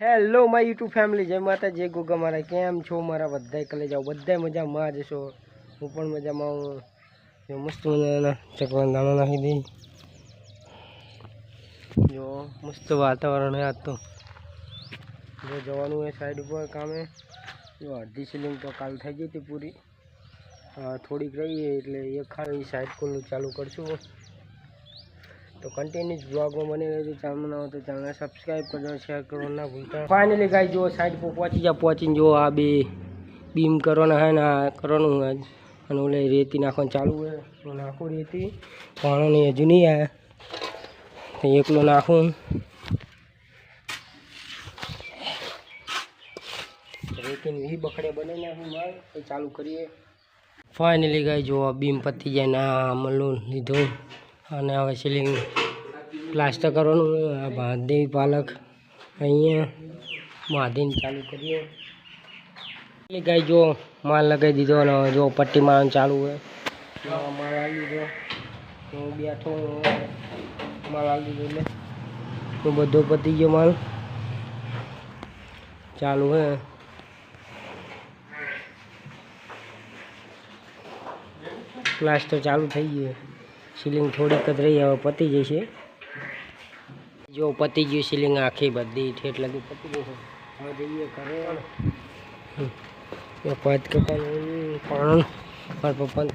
Hello my YouTube family જય માતા, જય ગોગા મારા. કેમ છો મારા બધાય? કલે જાઓ, બધાય મજામાં જ છો હું પણ મજામાં હું જો, મસ્ત મજાના ચકવાના દાણા નાખી દઈ. જો, મસ્ત વાતાવરણ આજ તો. જો, જવાનું હોય સાઈડ ઉપર કામે. જો, અડધી સિલિંગ તો કાલ થઈ ગઈ હતી પૂરી. થોડીક રહી એટલે એક ખાલી સાઈડ કોલનું ચાલુ કરશું. તો કન્ટિન્યુઅસ બ્લોગમાં બની રહેજો ચેનલ ના હોય તો ચેનલ સબસ્ક્રાઈબ કરજો શેર કરો ના ભૂલતા ફાઇનલી ગાઈ જો સાઈડ પર પહોંચી જા પહોંચીને જો આ બે બીમ કરવાના હે ને આ કરવાનું હોય અને ઓલે રેતી નાખવાનું ચાલુ હોય તો નાખું રેતી પાણી હજુ નહીં આવ્યા તો એકલો નાખું રેતીને વી બખડે બનાવી નાખું માલ પછી ચાલુ કરીએ ફાઇનલી ગાઈ જો આ બીમ પતી જાય ને આ મલ્લું લીધું અને હવે સિલિંગ પ્લાસ્ટર કરવાનું, આ ભાદેવી પાલક અહીંયા માધીને ચાલુ કરીએ. એટલે ગાય જો માલ લગાવી દીધો અને જો પટ્ટી મારવાનું ચાલુ હોય. માલ આવી દીધો હું બેઠો માલ આવી દીધો એટલે. તો બધો પતી ગયો માલ. ચાલુ હે. પ્લાસ્ટર ચાલુ થઈ ગયું સીલિંગ થોડીક જ રહી, હવે પતી જશે જો પતી ગયું સીલિંગ આખી બધી, ઠેઠ લગી પતી હવે જઈએ ઘરે. હમ. પાંચ કપાનું પણ પપ્પા